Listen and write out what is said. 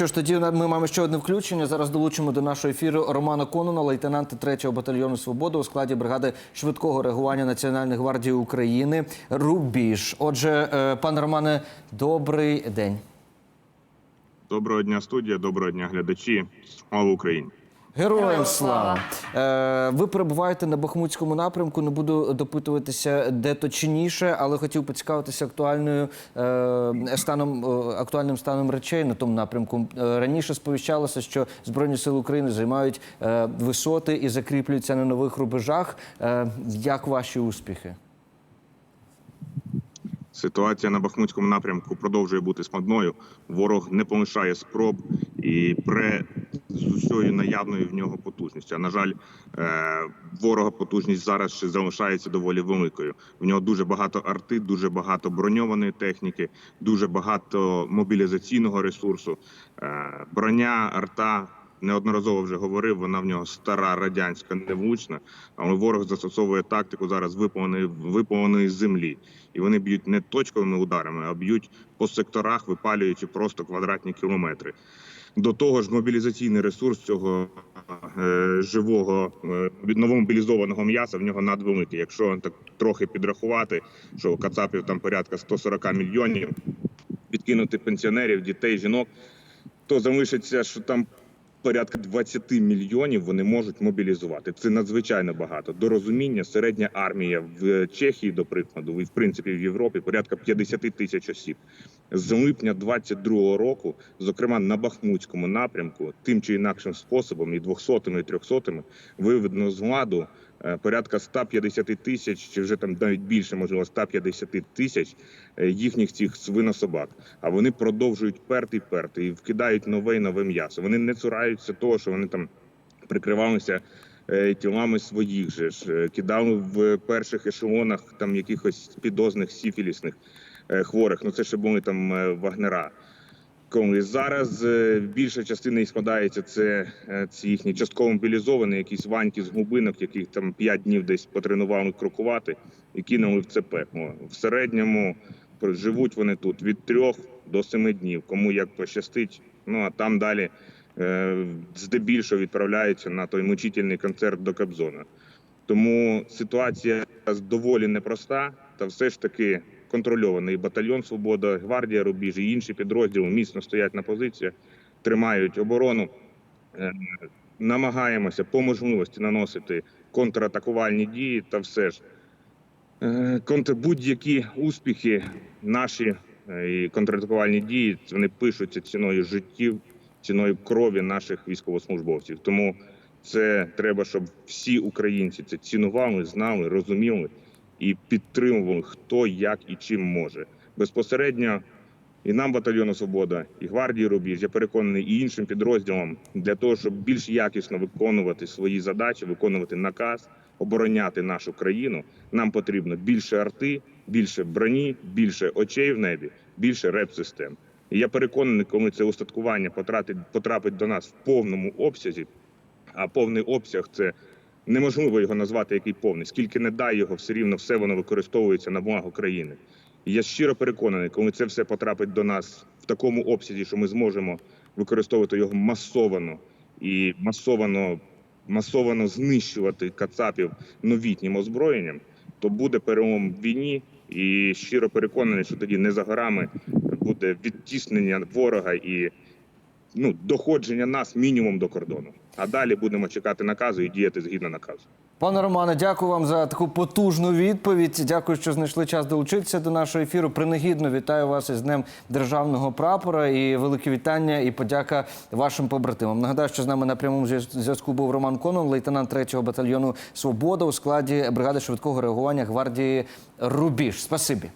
що ж, тоді ми маємо ще одне включення. Зараз долучимо до нашого ефіру Романа Конона, лейтенанта 3-го батальйону Свобода у складі бригади швидкого реагування Національної гвардії України Рубіж. Отже, е, пане Романе, добрий день. Доброго дня, студія, доброго дня, глядачі. Слава Україні! Героям Героям слава! Е, ви перебуваєте на Бахмутському напрямку. Не буду допитуватися, де точніше, але хотів поцікавитися актуальною е, станом, е, актуальним станом речей на тому напрямку. Е, раніше сповіщалося, що Збройні сили України займають е, висоти і закріплюються на нових рубежах. Е, як ваші успіхи? Ситуація на Бахмутському напрямку продовжує бути складною. Ворог не полишає спроб і пре з усією наявною в нього потужністю. А на жаль, е, ворога потужність зараз ще залишається доволі великою. В нього дуже багато арти, дуже багато броньованої техніки, дуже багато мобілізаційного ресурсу. Е, Броня, арта. Неодноразово вже говорив, вона в нього стара радянська невлучна, але ворог застосовує тактику зараз виповненої виповненої землі, і вони б'ють не точковими ударами, а б'ють по секторах, випалюючи просто квадратні кілометри. До того ж, мобілізаційний ресурс цього е, живого е, новомобілізованого м'яса в нього надвеликий. Якщо так трохи підрахувати, що у Кацапів там порядка 140 мільйонів, підкинути пенсіонерів, дітей, жінок, то залишиться, що там порядка 20 мільйонів вони можуть мобілізувати. Це надзвичайно багато. До розуміння середня армія в Чехії, до прикладу, і в принципі в Європі порядка 50 тисяч осіб. З липня 22-го року, зокрема на Бахмутському напрямку, тим чи інакшим способом, і 200-ми, і 300-ми, виведено з ладу е, порядка 150 тисяч, чи вже там навіть більше, можливо, 150 тисяч е, їхніх цих свинособак. А вони продовжують перти й перти і вкидають нове й нове м'ясо. Вони не цураються того, що вони там прикривалися е, тілами своїх же ж, е, кидали в перших ешелонах там якихось підозних сіфілісних е, хворих. Ну це ще були там е, вагнера. Коли зараз е, більша частина їх складається, це, е, це їхні частково мобілізовані, якісь ваньки з губинок, яких там 5 днів десь потренували крокувати і кинули в це пекло. В середньому живуть вони тут від 3 до 7 днів. Кому як пощастить. Ну а там далі е, здебільшого відправляються на той мучительний концерт до Кобзона. Тому ситуація доволі непроста, та все ж таки контрольований батальйон Свобода, гвардія Рубіж і інші підрозділи міцно стоять на позиціях, тримають оборону. Е, Намагаємося по можливості наносити контратакувальні дії, та все ж е, будь-які успіхи наші е, і контратакувальні дії вони пишуться ціною життів, ціною крові наших військовослужбовців. Тому це треба, щоб всі українці це цінували, знали, розуміли і підтримували, хто як і чим може. Безпосередньо і нам батальйону Свобода, і гвардії Рубіж, я переконаний, і іншим підрозділам для того, щоб більш якісно виконувати свої задачі, виконувати наказ, обороняти нашу країну. Нам потрібно більше арти, більше броні, більше очей в небі, більше реп-систем. І я переконаний, коли це устаткування потрапить, потрапить до нас в повному обсязі, а повний обсяг це неможливо його назвати який повний. Скільки не дай його, все рівно все воно використовується на благо країни. І я щиро переконаний, коли це все потрапить до нас в такому обсязі, що ми зможемо використовувати його масовано і масовано, масовано знищувати кацапів новітнім озброєнням, то буде перелом в війні. І щиро переконаний, що тоді не за горами буде відтіснення ворога і ну, доходження нас мінімум до кордону. А далі будемо чекати наказу і діяти згідно наказу. Пане Романе, дякую вам за таку потужну відповідь. Дякую, що знайшли час долучитися до нашого ефіру. Принагідно вітаю вас із Днем державного прапора і велике вітання і подяка вашим побратимам. Нагадаю, що з нами на прямому зв'язку був Роман Конон, лейтенант 3-го батальйону Свобода у складі бригади швидкого реагування гвардії Рубіж. Спасибі.